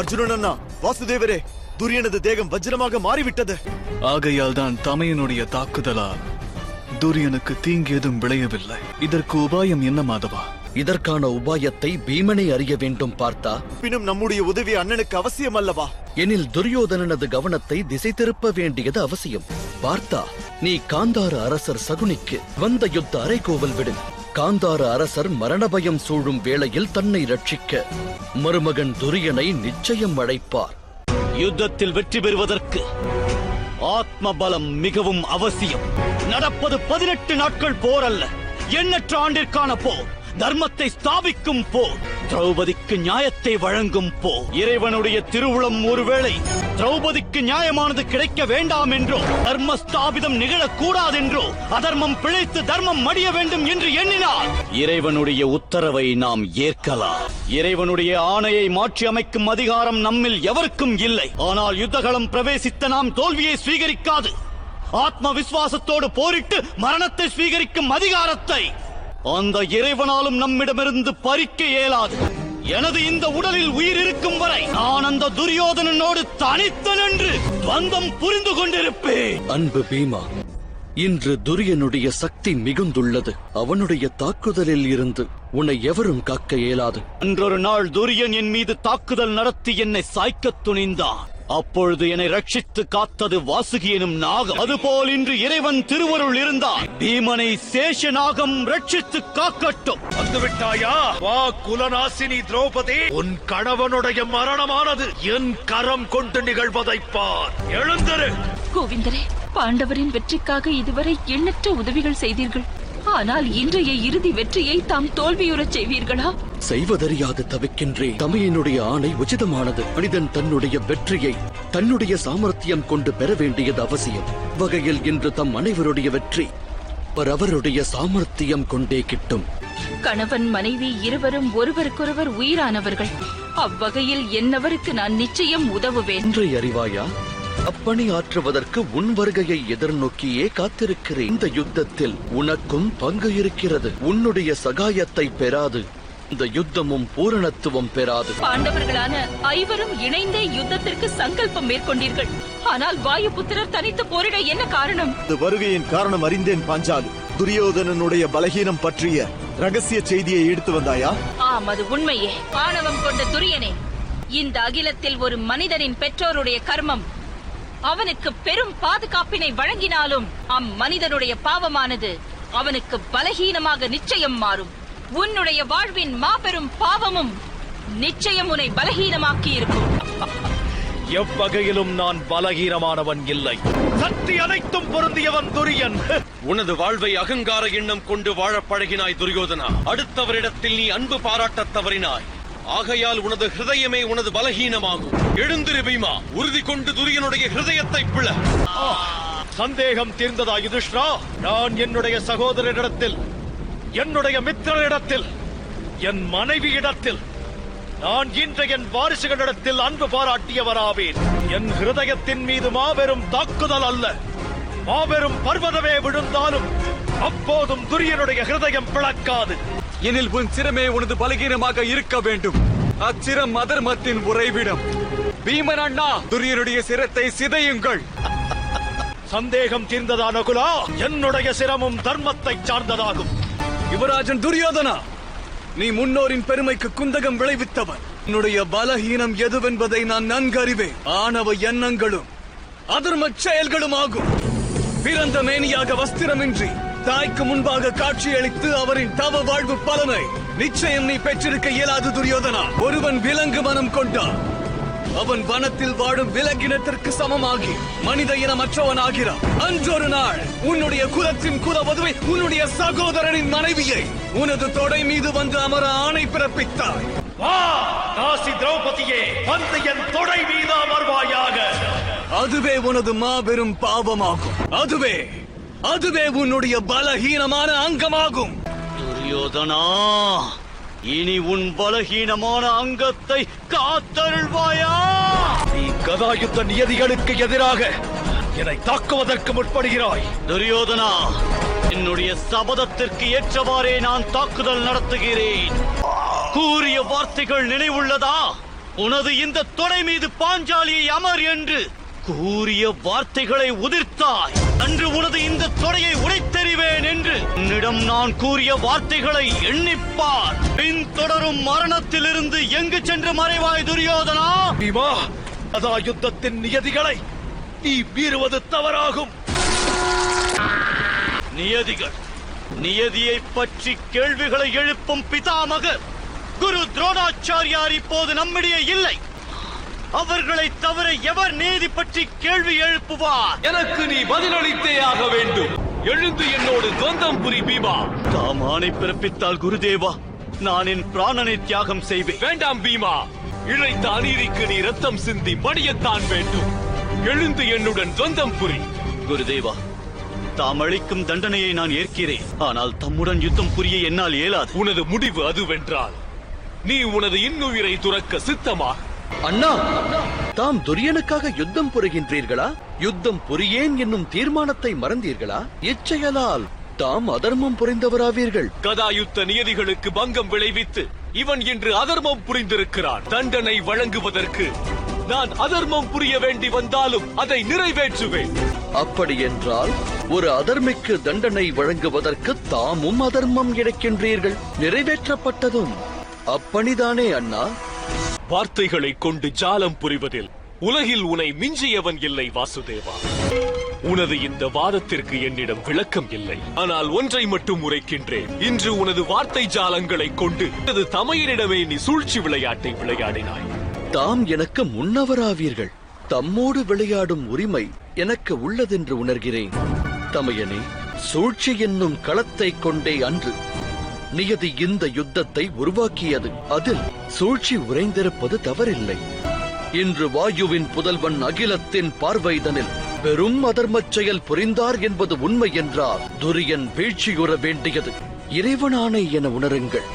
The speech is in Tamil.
அர்ஜுனன் வாசுதேவரே துரியனது தேகம் வஜ்ரமாக மாறிவிட்டது. ஆகையால் தான் தமையனுடைய தாக்குதலால் துரியனுக்கு தீங்கேதும் விளையவில்லை. இதற்கு உபாயம் என்ன மாதவா? இதற்கான உபாயத்தை பீமனை அறிய வேண்டும் பார்த்தா? பின்னும் நம்முடைய உதவி அண்ணனுக்கு அவசியம் அல்லவா? எனில் துரியோதனனது கவனத்தை திசை திருப்ப வேண்டியது அவசியம். பார்த்தா நீ காந்தார அரசர் சகுனிக்கு வந்த யுத்த அரைகோவல் விடு. காந்தார அரசர் மரண பயம் சூழும் வேளையில் தன்னை ரட்சிக்க. மருமகன் துரியனை நிச்சயம் அழைப்பார். யுத்தத்தில் வெற்றி பெறுவதற்கு ஆத்ம பலம் மிகவும் அவசியம். நடப்பது பதினெட்டு நாட்கள் போர் அல்ல எண்ணற்ற ஆண்டிற்கான போர். தர்மத்தை ஸ்தாபிக்கும் போர். திரௌபதிக்கு நியாயத்தை வழங்கும் போர். இறைவனுடைய திருவுளம் ஒருவேளை திரௌபதிக்கு நியாயமானது கிடைக்க வேண்டாம் என்றோ தர்ம ஸ்தாபிதம் நிகழக்கூடாதென்றோ அதர்மம் பிழைத்து தர்மம் மடிய வேண்டும் என்று எண்ணினார். இறைவனுடைய உத்தரவை நாம் ஏற்கலாம். இறைவனுடைய ஆணையை மாற்றி அமைக்கும் அதிகாரம் நம்மில் எவருக்கும் இல்லை. ஆனால் யுத்தகளம் பிரவேசித்த நாம் தோல்வியை ஸ்வீகரிக்காது. ஆத்ம விசுவாசத்தோடு போரிட்டு மரணத்தை ஸ்வீகரிக்கும் அதிகாரத்தை. அந்த இறைவனாலும் நம்மிடமிருந்து பறிக்க இயலாது. எனது இந்த உடலில் உயிர் இருக்கும் வரை நான் அந்த துரியோதனனோடு தனித்து நின்று துவந்தம் புரிந்து கொண்டிருப்பேன். அன்பு பீமா இன்று துரியனுடைய சக்தி மிகுந்துள்ளது. அவனுடைய தாக்குதலில் இருந்து உன்னை எவரும் காக்க இயலாது. அன்றொரு நாள் துரியன் என் மீது தாக்குதல் நடத்தி என்னை சாய்க்கத் துணிந்தான். அப்பொழுது என்னை ரட்சித்து காத்தது வாசுகி எனும் நாகம் அதுபோல் இன்று இறைவன் திருவருள் இருந்தால் பீமனை சேஷ நாகம் ரட்சித்து காக்கட்டும். வந்துவிட்டாயா? வா குலநாசினி திரௌபதி உன் கணவனுடைய மரணமானது என் கரம் கொண்டு நிகழ்வதைப் பார். எழுந்திரு. கோவிந்தரே பாண்டவரின் வெற்றிக்காக இதுவரை எண்ணற்ற உதவிகள் செய்தீர்கள். ஆனால் இன்றைய இறுதி வெற்றியை தாம் தோல்வியுறச் செய்வீர்களா? செய்வதறியாது தவிக்கின்றேன். தமையனுடைய ஆணை உச்சிதமானது. மனிதன் தன்னுடைய வெற்றியை தன்னுடைய சாமர்த்தியம் கொண்டு பெற வேண்டியது அவசியம். வகையில் இன்று தம் அனைவருடைய வெற்றி அவரவருடைய சாமர்த்தியம் கொண்டே கிட்டும். கணவன் மனைவி இருவரும் ஒருவருக்கொருவர் உயிரானவர்கள். அவ்வகையில் என்னவருக்கு நான் நிச்சயம் உதவுவேன்? ஒன்றை அறிவாயா? அப்பணி ஆற்றுவதற்கு உன் வருகையை எதிர்நோக்கியே காத்திருக்கிறேன். இந்த யுத்தத்தில் உனக்கும் பங்கு இருக்கிறது. உன்னுடைய சகாயத்தை பெறாது. இந்த யுத்தமும் பூரணத்துவம் பெறாது. பாண்டவர்களான ஐவரும் இணைந்தே யுத்தத்திற்கு சங்கல்பம் மேற்கொண்டீர்கள். ஆனால் வாயுபுத்திரர் தனித்து போரிட என்ன காரணம்? இந்த வருகையின் காரணம் அறிந்தேன் பாஞ்சாலி. துரியோதனனுடைய பலகீனம் பற்றிய ரகசிய செய்தியை எடுத்து வந்தாயா? ஆம் அது உண்மையே. ஆணவம் கொண்ட துரியனே இந்த அகிலத்தில் ஒரு மனிதனின் பெற்றோருடைய கர்மம் அவனுக்கு பெரும் பாதுகாப்பினை வழங்கினாலும் அம்மனிதனுடைய பாவமானது அவனுக்கு பலகீனமாக நிச்சயம் மாறும். உன்னுடைய வாழ்வின் மாபெரும் பாவமும் நிச்சயம் உன்னை பலகீனமாக்கி இருக்கும். எவ்வகையிலும் நான் பலகீனமானவன் இல்லை. சக்தி அனைத்தும் பொருந்தியவன் துரியன். உனது வாழ்வை அகங்கார எண்ணம் கொண்டு வாழப் பழகினாய் துரியோதனா. அடுத்தவரிடத்தில் நீ அன்பு பாராட்டத் தவறினாய். ஆகையால் உனது ஹிருதயமே உனது பலகீனமாகும். எழுந்திரு பீமா. உறுதி கொண்டு துரியனுடைய ஹிருதயத்தை பிள. சந்தேகம் தீர்ந்ததா யுதிஷ்ரா நான் என்னுடைய சகோதரரிடத்தில் என்னுடைய மித்திரரிடத்தில் என் மனைவி இடத்தில் நான் இன்று என் வாரிசுகளிடத்தில் அன்பு பாராட்டியவராவேன். என் ஹிருதயத்தின் மீது மாபெரும் தாக்குதல் அல்ல. மாபெரும் பர்வதமே விழுந்தாலும் அப்போதும் துரியனுடைய ஹிருதயம் பிளக்காது. எனில் உன் சிரமே உனது பலகீனமாக இருக்க வேண்டும். அச்சிரம் அதர்மத்தின் உறைவிடம். பீமன் அண்ணா துரியனுடைய சிரத்தை சிதையுங்கள். சந்தேகம் தீர்ந்ததா நகுலா என்னுடைய சிரமும் தர்மத்தை சார்ந்ததாகும். யுவராஜன் துரியோதனா நீ முன்னோரின் பெருமைக்கு குந்தகம் விளைவித்தவன். உன்னுடைய பலஹீனம் எதுவென்பதை நான் நன்கு அறிவேன். ஆணவ எண்ணங்களும் அதர்ம செயல்களும் ஆகும் பிறந்த மேனியாக வஸ்திரமின்றி தாய்க்கு முன்பாக காட்சியளித்து அவரின் தவ வாழ்வு பலனை நிச்சயம் நீ பெற்றிருக்க இயலாது துரியோதனா. ஒருவன் விலங்கு மனம் கொண்டான் அவன் வனத்தில் வாழும் விலங்கினத்திற்கு சமமாகி மனித இனமற்றவன் ஆகிறான். அன்றொரு நாள் உன்னுடைய குலத்தின் குலவதுவை உன்னுடைய சகோதரனின் மனைவியை உனது தொடை மீது வந்து அமர ஆணை பிறப்பித்தாய். வா காசி திரௌபதியே வந்து என் தொடை மீது அமர்வாயாக. அதுவே உனது மாபெரும் பாவமாகும். அதுவே அதுவே உன்னுடைய பலஹீனமான அங்கமாகும். துரியோதனா இனி உன் பலகீனமான அங்கத்தை காத்தருள்வாயா? நீ கதாயுத்த நியதிகளுக்கு எதிராக என்னை தாக்குவதற்கு முற்படுகிறாய். துரியோதனா என்னுடைய சபதத்திற்கு ஏற்றவாறே நான் தாக்குதல் நடத்துகிறேன். கூறிய வார்த்தைகள் நினைவுள்ளதா? உனது இந்த தொடை மீது பாஞ்சாலியை அமர் என்று கூறிய வார்த்தைகளை உதிர்த்தாய். அன்று உனது இந்த தொடையை உடைத்தெறிவேன் என்று உன்னிடம் நான் கூறிய வார்த்தைகளை எண்ணிப்பார். பின் தொடரும் மரணத்திலிருந்து எங்கு சென்று மறைவாய் துரியோதனா? பீமா அதா யுத்தத்தின் நியதிகளை. நீ மீறுவது தவறாகும். நியதிகள் நியதியை பற்றி கேள்விகளை எழுப்பும் பிதாமகர். குரு துரோணாச்சாரியார் இப்போது நம்மிடையே இல்லை. அவர்களை தவிர எவர் நீதி பற்றி கேள்வி எழுப்புவார்? எனக்கு நீ பதிலளித்தே ஆக வேண்டும். எழுந்து என்னோடு துவந்தம் புரி பீமா. தாம் ஆணை பிறப்பித்தால் குருதேவா நான் என் பிராணனை தியாகம் செய்வேன். வேண்டாம் பீமா. இழைத்த அநீதிக்கு நீ ரத்தம் சிந்தி மடியத்தான் வேண்டும். எழுந்து என்னுடன் துவந்தம் புரி. குருதேவா தாம் அளிக்கும் தண்டனையை நான் ஏற்கிறேன். ஆனால் தம்முடன் யுத்தம் புரிய என்னால் இயலாது. உனது முடிவு அதுவென்றால் நீ உனது இன்னுயிரை துறக்க சித்தமாக அண்ணா தாம் துரியனுக்காக யுத்தம் புரிகின்றீர்களா? யுத்தம் புரியேன் என்னும் தீர்மானத்தை மறந்தீர்களா? இச்செயலால் தாம் அதர்மம் புரிந்தவராவீர்கள். கதாயுத்த நியதிகளுக்கு பங்கம் விளைவித்து இவன் இன்று அதர்மம் புரிந்திருக்கிறான். தண்டனை வழங்குவதற்கு நான் அதர்மம் புரிய வேண்டி வந்தாலும் அதை நிறைவேற்றுவேன். அப்படி என்றால் ஒரு அதர்மிக்கு தண்டனை வழங்குவதற்கு தாமும் அதர்மம் இழைக்கின்றீர்கள் நிறைவேற்றப்பட்டதும். அப்பணிதானே அண்ணா? வார்த்தைகளை கொண்டு ஜாலம் புரிவதில் உலகில் உனை மிஞ்சியவன் இல்லை வாசுதேவா. உனது இந்த வாதத்திற்கு என்னிடம் விளக்கம் இல்லை. ஆனால் ஒன்றை மட்டும் உரைக்கின்றேன். இன்று உனது வார்த்தை ஜாலங்களை கொண்டு உனது தமையனிடமே நீ சூழ்ச்சி விளையாட்டை விளையாடினாய். தாம் எனக்கு முன்னவராவீர்கள். தம்மோடு விளையாடும் உரிமை எனக்கு உள்ளதென்று உணர்கிறேன். தமையனே சூழ்ச்சி என்னும் களத்தை கொண்டே அன்று நியதி இந்த யுத்தத்தை உருவாக்கியது. அதில் சூழ்ச்சி உறைந்திருப்பது தவறில்லை. இன்று வாயுவின் புதல்வன் அகிலத்தின் பார்வைதனில் பெரும் அதர்மச் செயல் புரிந்தார் என்பது உண்மை என்றால் துரியன் வீழ்ச்சியுற வேண்டியது. இறைவனானை என உணருங்கள்.